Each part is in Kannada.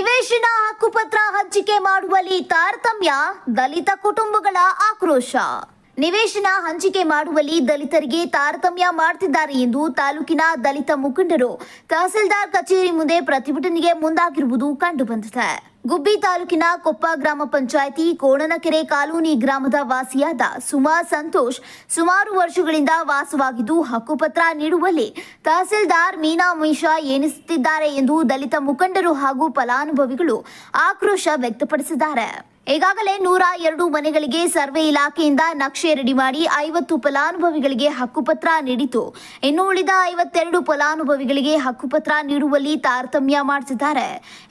ನಿವೇಶನ ಹಕ್ಕುಪತ್ರ ಹಂಚಿಕೆ ಮಾಡುವಲ್ಲಿ ತಾರತಮ್ಯ, ದಲಿತ ಕುಟುಂಬಗಳ ಆಕ್ರೋಶ. ನಿವೇಶನ ಹಂಚಿಕೆ ಮಾಡುವಲ್ಲಿ ದಲಿತರಿಗೆ ತಾರತಮ್ಯ ಮಾಡ್ತಿದ್ದಾರೆ ಎಂದು ತಾಲೂಕಿನ ದಲಿತ ಮುಖಂಡರು ತಹಸೀಲ್ದಾರ್ ಕಚೇರಿ ಮುಂದೆ ಪ್ರತಿಭಟನೆಗೆ ಮುಂದಾಗಿರುವುದು ಕಂಡುಬಂದಿದೆ. ಗುಬ್ಬಿ ತಾಲೂಕಿನ ಕೊಪ್ಪ ಗ್ರಾಮ ಪಂಚಾಯಿತಿ ಕೋಣನಕೆರೆ ಕಾಲೋನಿ ಗ್ರಾಮದ ವಾಸಿಯಾದ ಸುಮಾ ಸಂತೋಷ್ ಸುಮಾರು ವರ್ಷಗಳಿಂದ ವಾಸವಾಗಿದ್ದು ಹಕ್ಕುಪತ್ರ ನೀಡುವಲ್ಲಿ ತಹಸೀಲ್ದಾರ್ ಮೀನಾ ಮೀಶಾ ಎನಿಸುತ್ತಿದ್ದಾರೆ ಎಂದು ದಲಿತ ಮುಖಂಡರು ಹಾಗೂ ಫಲಾನುಭವಿಗಳು ಆಕ್ರೋಶ ವ್ಯಕ್ತಪಡಿಸಿದ್ದಾರೆ. ಈಗಾಗಲೇ ನೂರ ಎರಡು ಮನೆಗಳಿಗೆ ಸರ್ವೆ ಇಲಾಖೆಯಿಂದ ನಕ್ಷೆ ರೆಡಿ ಮಾಡಿ ಐವತ್ತು ಫಲಾನುಭವಿಗಳಿಗೆ ಹಕ್ಕುಪತ್ರ ನೀಡಿತು. ಇನ್ನು ಉಳಿದ ಐವತ್ತೆರಡು ಫಲಾನುಭವಿಗಳಿಗೆ ಹಕ್ಕುಪತ್ರ ನೀಡುವಲ್ಲಿ ತಾರತಮ್ಯ ಮಾಡಿಸಿದ್ದಾರೆ.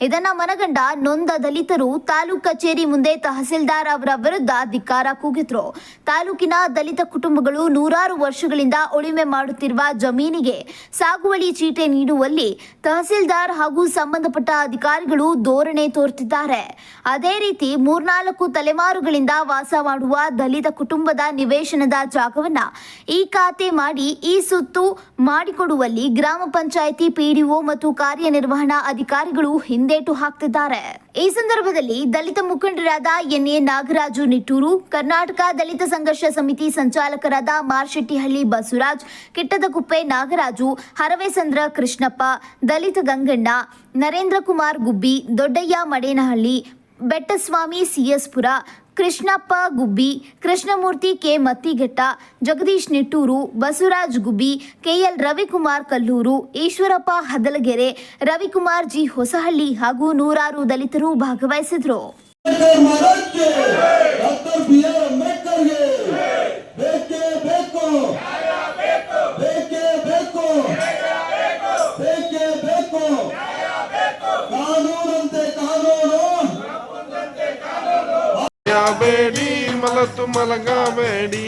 ಇದನ್ನ ಮನಗಂಡ ನೊಂದ ದಲಿತರು ತಾಲೂಕು ಕಚೇರಿ ಮುಂದೆ ತಹಸೀಲ್ದಾರ್ ಅವರ ವಿರುದ್ಧ ಧಿಕ್ಕಾರ ಕೂಗಿದ್ರು. ತಾಲೂಕಿನ ದಲಿತ ಕುಟುಂಬಗಳು ನೂರಾರು ವರ್ಷಗಳಿಂದ ಉಳಿಮೆ ಮಾಡುತ್ತಿರುವ ಜಮೀನಿಗೆ ಸಾಗುವಳಿ ಚೀಟೆ ನೀಡುವಲ್ಲಿ ತಹಸೀಲ್ದಾರ್ ಹಾಗೂ ಸಂಬಂಧಪಟ್ಟ ಅಧಿಕಾರಿಗಳು ಧೋರಣೆ ತೋರುತ್ತಿದ್ದಾರೆ ಅದೇ ರೀತಿ ಮೂರ್ನಾಲ್ಕು ತಲೆಮಾರುಗಳಿಂದ ವಾಸ ಮಾಡುವ ದಲಿತ ಕುಟುಂಬದ ನಿವೇಶನದ ಜಾಗವನ್ನ ಈ ಖಾತೆ ಮಾಡಿ, ಈ ಸುತ್ತು ಮಾಡಿಕೊಡುವಲ್ಲಿ ಗ್ರಾಮ ಪಂಚಾಯಿತಿ ಪಿಡಿಒ ಮತ್ತು ಕಾರ್ಯನಿರ್ವಹಣಾ ಅಧಿಕಾರಿಗಳು ಹಿಂದೇಟು ಹಾಕ್ತಿದ್ದಾರೆ. ಈ ಸಂದರ್ಭದಲ್ಲಿ ದಲಿತ ಮುಖಂಡರಾದ N A Nagaraju Nittur, Karnataka Dalit Sangharsha Samiti ಸಂಚಾಲಕರಾದ Marshettihalli Basavaraj Kittadakuppe Nagaraju, Haravesandra Krishnappa, Dalit Ganganna, Narendra Kumar Gubbi, Doddaiah Madenahalli Bettaswamy C S Pura Krishnappa Gubbi, Krishnamurthy K Mattighatta, Jagadish Nittur, Basavaraj Gubbi, K L Ravikumar Kallur, Eshwarappa Hadalagere, Ravikumar G Hosahalli ಹಾಗೂ ನೂರಾರು ದಲಿತರು ಭಾಗವಹಿಸಿದ್ರು. ಬೇಡಿ ಮಲತು ಮಲಗಬೇಡಿ.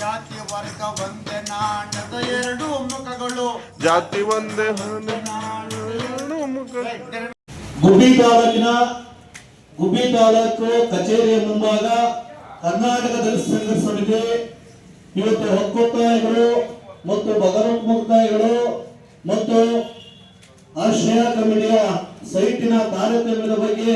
ಜಾತಿ ವರ್ಗ ಒಂದೇ ನಾಣದ ಎರಡು ಮುಖಗಳು. ಜಾತಿ ಒಂದೇ ಹೊನೆ ಎರಡು ಮುಖಗಳು ಗುಬ್ಬಿ ತಾಲೂಕಿನ ಗುಬ್ಬಿ ತಾಲೂಕು ಕಚೇರಿಯ ಮುಂಭಾಗ ಕರ್ನಾಟಕ ದಲಿತ ಸಮಿತಿ. ಇವತ್ತು ಹಕ್ಕೊತ್ತಾಯಗಳು ಮತ್ತು ಬಗರೋತ್ಮುಕ್ತಾಯಗಳು ಮತ್ತು ಆಶ್ರಯ ಕಮಿಟಿಯ ಸೈಟಿನ ತಾರತಮ್ಯದ ಬಗ್ಗೆ